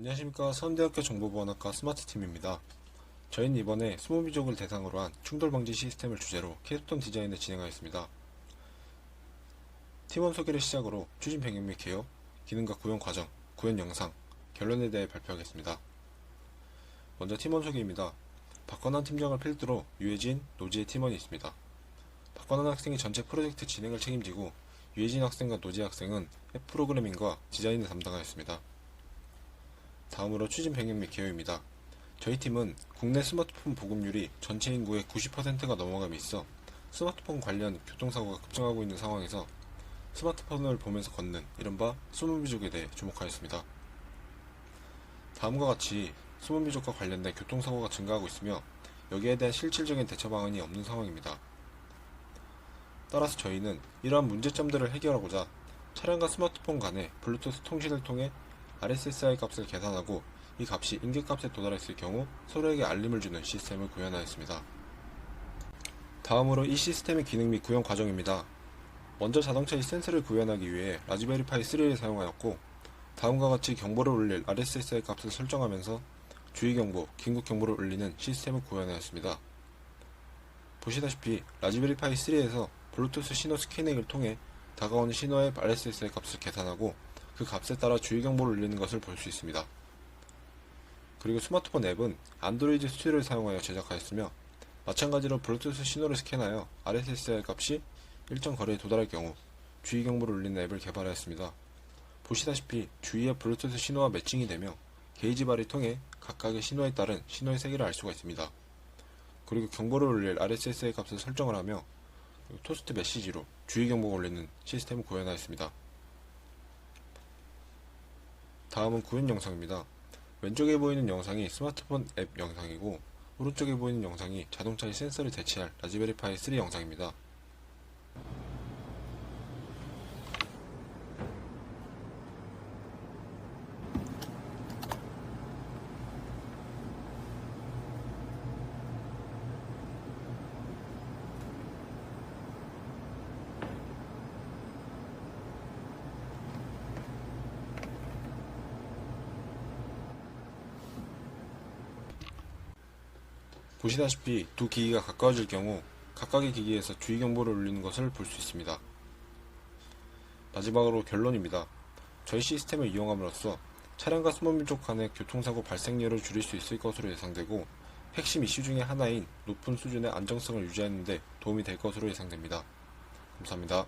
안녕하십니까 서울대학교 정보보안학과 스마트팀입니다. 저희는 이번에 스모비족을 대상으로 한 충돌 방지 시스템을 주제로 캐스톤 디자인을 진행하였습니다. 팀원 소개를 시작으로 추진 변경 및 개요, 기능과 구현 과정, 구현 영상, 결론에 대해 발표하겠습니다. 먼저 팀원 소개입니다. 박건환 팀장을 필두로 유해진, 노지의 팀원이 있습니다. 박건환 학생이 전체 프로젝트 진행을 책임지고 유해진 학생과 노지 학생은 앱 프로그래밍과 디자인을 담당하였습니다. 다음으로 추진 변경 및 개요입니다. 저희 팀은 국내 스마트폰 보급률이 전체 인구의 90%가 넘어감이 있어 스마트폰 관련 교통사고가 급증하고 있는 상황에서 스마트폰을 보면서 걷는 이른바 수문비족에 대해 주목하였습니다. 다음과 같이 수문비족과 관련된 교통사고가 증가하고 있으며 여기에 대한 실질적인 대처 방안이 없는 상황입니다. 따라서 저희는 이러한 문제점들을 해결하고자 차량과 스마트폰 간의 블루투스 통신을 통해 RSSI 값을 계산하고 이 값이 인계값에 도달했을 경우 서로에게 알림을 주는 시스템을 구현하였습니다. 다음으로 이 시스템의 기능 및 구현 과정입니다. 먼저 자동차의 센서를 구현하기 위해 라즈베리 파이 3를 사용하였고 다음과 같이 경보를 울릴 RSSI 값을 설정하면서 주의 경보, 긴급 경보를 울리는 시스템을 구현하였습니다. 보시다시피 라즈베리 파이 3에서 블루투스 신호 스캐닝을 통해 다가오는 신호의 RSSI 값을 계산하고 그 값에 따라 주의 경보를 울리는 것을 볼 수 있습니다. 그리고 스마트폰 앱은 안드로이드 스튜디오를 사용하여 제작하였으며 마찬가지로 블루투스 신호를 스캔하여 RSSI 값이 일정 거리에 도달할 경우 주의 경보를 울리는 앱을 개발하였습니다. 보시다시피 주위의 블루투스 신호와 매칭이 되며 게이지 바를 통해 각각의 신호에 따른 신호의 세기를 알 수가 있습니다. 그리고 경보를 울릴 RSSI 값을 설정을 하며 토스트 메시지로 주의 경보가 울리는 시스템을 구현하였습니다. 다음은 구현 영상입니다. 왼쪽에 보이는 영상이 스마트폰 앱 영상이고 오른쪽에 보이는 영상이 자동차의 센서를 대체할 라즈베리파이 3 영상입니다. 보시다시피 두 기기가 가까워질 경우 각각의 기기에서 주의 경보를 울리는 것을 볼 수 있습니다. 마지막으로 결론입니다. 저희 시스템을 이용함으로써 차량과 스모민족 간의 교통사고 발생률을 줄일 수 있을 것으로 예상되고 핵심 이슈 중의 하나인 높은 수준의 안정성을 유지하는 데 도움이 될 것으로 예상됩니다. 감사합니다.